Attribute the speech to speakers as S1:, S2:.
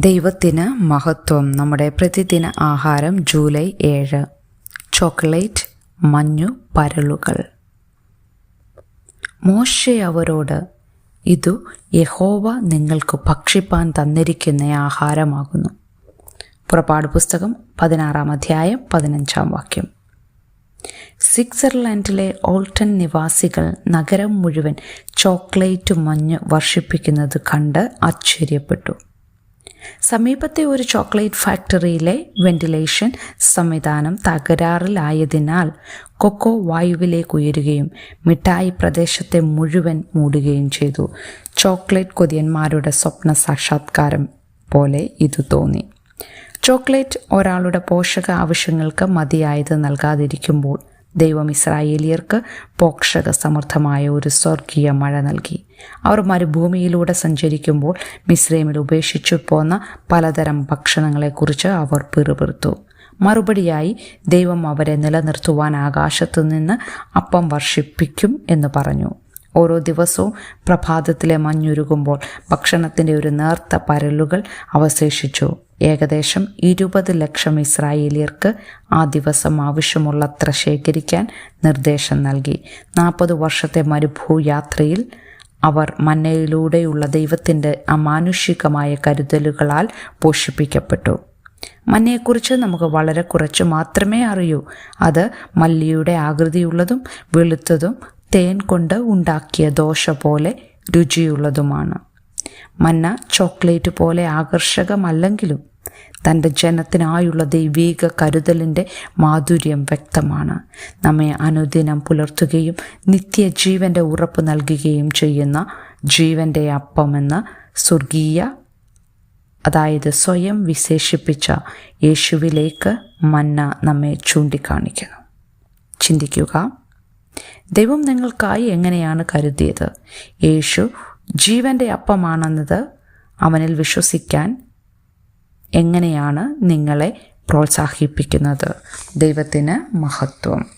S1: ദൈവത്തിന് മഹത്വം. നമ്മുടെ പ്രതിദിന ആഹാരം ജൂലൈ ഏഴ്. ചോക്ലേറ്റ് മഞ്ഞു പരലുകൾ മോശെ അവരോട് ഇതു യഹോവ നിങ്ങൾക്ക് ഭക്ഷിപ്പാൻ തന്നിരിക്കുന്ന ആഹാരമാകുന്നു. പുറപ്പാട് പുസ്തകം പതിനാറാം അധ്യായം പതിനഞ്ചാം വാക്യം. സ്വിറ്റ്സർലാൻഡിലെ ഓൾട്ടൺ നിവാസികൾ നഗരം മുഴുവൻ ചോക്ലേറ്റ് മഞ്ഞ് വർഷിപ്പിക്കുന്നത് കണ്ട് ആശ്ചര്യപ്പെട്ടു. സമീപത്തെ ഒരു ചോക്ലേറ്റ് ഫാക്ടറിയിലെ വെന്റിലേഷൻ സംവിധാനം തകരാറിലായതിനാൽ കൊക്കോ വായുവിലേക്ക് ഉയരുകയും മിഠായി പ്രദേശത്തെ മുഴുവൻ മൂടുകയും ചെയ്തു. ചോക്ലേറ്റ് കൊതിയന്മാരുടെ സ്വപ്ന സാക്ഷാത്കാരം പോലെ ഇത് തോന്നി. ചോക്ലേറ്റ് ഒരാളുടെ പോഷക ആവശ്യങ്ങൾക്ക് മതിയായത് നൽകാതിരിക്കുമ്പോൾ ദൈവം ഇസ്രായേലിയർക്ക് പോഷക സമൃദ്ധമായ ഒരു സ്വർഗീയ മഴ നൽകി. അവർ മരുഭൂമിയിലൂടെ സഞ്ചരിക്കുമ്പോൾ മിസ്രൈമിൽ ഉപേക്ഷിച്ചു പോന്ന പലതരം ഭക്ഷണങ്ങളെക്കുറിച്ച് അവർ പിറുപിറുത്തു. മറുപടിയായി ദൈവം അവരെ നിലനിർത്തുവാൻ ആകാശത്തു നിന്ന് അപ്പം വർഷിപ്പിക്കും എന്ന് പറഞ്ഞു. ഓരോ ദിവസവും പ്രഭാതത്തിലെ മഞ്ഞുരുകുമ്പോൾ ഭക്ഷണത്തിന്റെ ഒരു നേർത്ത പരലുകൾ അവശേഷിച്ചു. ഏകദേശം ഇരുപത് ലക്ഷം ഇസ്രായേലിയർക്ക് ആ ദിവസം ആവശ്യമുള്ളത്ര ശേഖരിക്കാൻ നിർദ്ദേശം നൽകി. നാൽപ്പത് വർഷത്തെ മരുഭൂയാത്രയിൽ അവർ മന്നയിലൂടെയുള്ള ദൈവത്തിന്റെ അമാനുഷികമായ കരുതലുകളാൽ പോഷിപ്പിക്കപ്പെട്ടു. മന്നയെക്കുറിച്ച് നമുക്ക് വളരെ കുറച്ച് മാത്രമേ അറിയൂ. അത് മല്ലിയുടെ ആകൃതിയുള്ളതും വെളുത്തതും തേൻ കൊണ്ട് ഉണ്ടാക്കിയ ദോശ പോലെ രുചിയുള്ളതുമാണ്. മന്ന ചോക്ലേറ്റ് പോലെ ആകർഷകമല്ലെങ്കിലും തന്റെ ജനത്തിനായുള്ള ദൈവീക കരുതലിന്റെ മാധുര്യം വ്യക്തമാണ്. നമ്മെ അനുദിനം പുലർത്തുകയും നിത്യജീവന്റെ ഉറപ്പ് നൽകുകയും ചെയ്യുന്ന ജീവന്റെ അപ്പമെന്ന് സ്വർഗീയ അതായത് സ്വയം വിശേഷിപ്പിച്ച യേശുവിലേക്ക് മന്ന നമ്മെ ചൂണ്ടിക്കാണിക്കുന്നു. ചിന്തിക്കുക ദൈവം നിങ്ങൾക്കായി എങ്ങനെയാണ് കരുതിയത്? യേശു ജീവന്റെ അപ്പമാണെന്നത് അവനിൽ വിശ്വസിക്കാൻ എങ്ങനെയാണ് നിങ്ങളെ പ്രോത്സാഹിപ്പിക്കുന്നത്? ദൈവത്തിന് മഹത്വം.